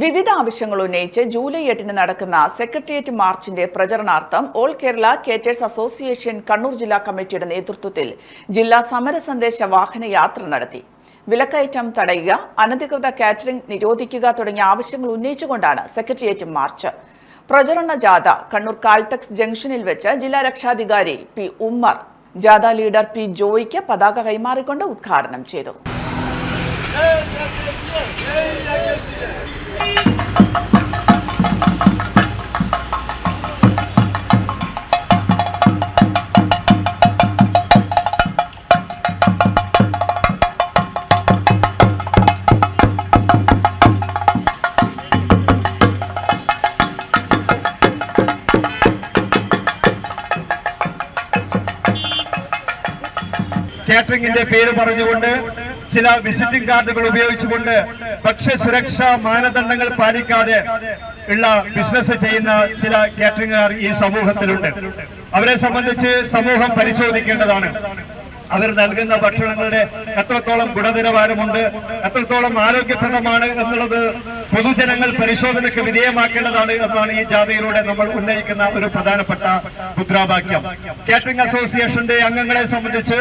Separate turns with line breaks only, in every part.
വിവിധ ആവശ്യങ്ങൾ ഉന്നയിച്ച് ജൂലൈ എട്ടിന് നടക്കുന്ന സെക്രട്ടേറിയറ്റ് മാർച്ചിന്റെ പ്രചരണാർത്ഥം all Kerala caterers association Kannur ജില്ലാ കമ്മിറ്റിയുടെ നേതൃത്വത്തിൽ ജില്ലാ സമര സന്ദേശ വാഹന യാത്ര നടത്തി. വിലക്കയറ്റം തടയുക അനധികൃത കാറ്ററിംഗ് നിരോധിക്കുക തുടങ്ങിയ ആവശ്യങ്ങൾ ഉന്നയിച്ചുകൊണ്ടാണ് സെക്രട്ടേറിയറ്റ് മാർച്ച്. പ്രചരണ ജാഥ കണ്ണൂർ കാൾടെക്സ് ജംഗ്ഷനിൽ വെച്ച് ജില്ലാ രക്ഷാധികാരി പി ഉമ്മർ ജാഥ ലീഡർ പി ജോയിക്ക് പതാക കൈമാറിക്കൊണ്ട് ഉദ്ഘാടനം ചെയ്തു.
കാറ്ററിംഗിന്റെ പേര് പറഞ്ഞുകൊണ്ട് ചില വിസിറ്റിംഗ് കാർഡുകൾ ഉപയോഗിച്ചുകൊണ്ട് ഭക്ഷ്യസുരക്ഷാ മാനദണ്ഡങ്ങൾ പാലിക്കാതെ ഉള്ള ബിസിനസ് ചെയ്യുന്ന ചില കാറ്ററിംഗുകാർ ഈ സമൂഹത്തിലുണ്ട്. അവരെ സംബന്ധിച്ച് സമൂഹം പരിശോധിക്കേണ്ടതാണ്. അവർ നൽകുന്ന ഭക്ഷണങ്ങളുടെ എത്രത്തോളം ഗുണനിലവാരമുണ്ട് എത്രത്തോളം ആരോഗ്യപ്രദമാണ് എന്നുള്ളത് പൊതുജനങ്ങൾ പരിശോധനയ്ക്ക് വിധേയമാക്കേണ്ടതാണ് എന്നാണ് ഈ ജാഥയിലൂടെ നമ്മൾ ഉന്നയിക്കുന്ന ഒരു പ്രധാനപ്പെട്ട മുദ്രാവാക്യം. കാറ്ററിംഗ് അസോസിയേഷന്റെ അംഗങ്ങളെ സംബന്ധിച്ച്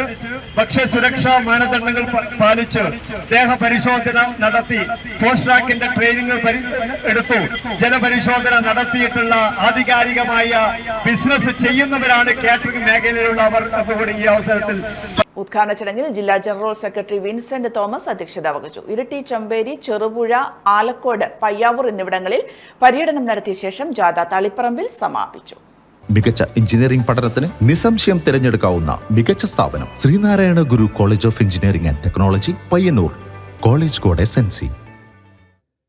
ഭക്ഷ്യസുരക്ഷാ മാനദണ്ഡങ്ങൾ പാലിച്ച് ദേഹ പരിശോധന നടത്തി ഫോസ്റ്റ് ട്രാക്കിന്റെ ട്രെയിനിങ് എടുത്തു ജലപരിശോധന നടത്തിയിട്ടുള്ള ആധികാരികമായ ബിസിനസ് ചെയ്യുന്നവരാണ് കാറ്ററിംഗ് മേഖലയിലുള്ളവർ അതുകൂടി ഈ അവസരത്തിൽ
ഉദ്ഘാടന ചടങ്ങിൽ ജില്ലാ ജനറൽ സെക്രട്ടറി വിൻസെന്റ് തോമസ് അധ്യക്ഷത വഹിച്ചു. ഇരിട്ടി ചമ്പേരി ചെറുപുഴ ആലക്കോട് പയ്യാവൂർ എന്നിവിടങ്ങളിൽ പര്യടനം നടത്തിയ ശേഷം ജാഥ തളിപ്പറമ്പിൽ സമാപിച്ചു.
മികച്ച എഞ്ചിനീയറിംഗ് പഠനത്തിന് നിസ്സംശയം തിരഞ്ഞെടുക്കാവുന്ന മികച്ച സ്ഥാപനം Sreenarayana Guru college of engineering and technology Payyanur college code S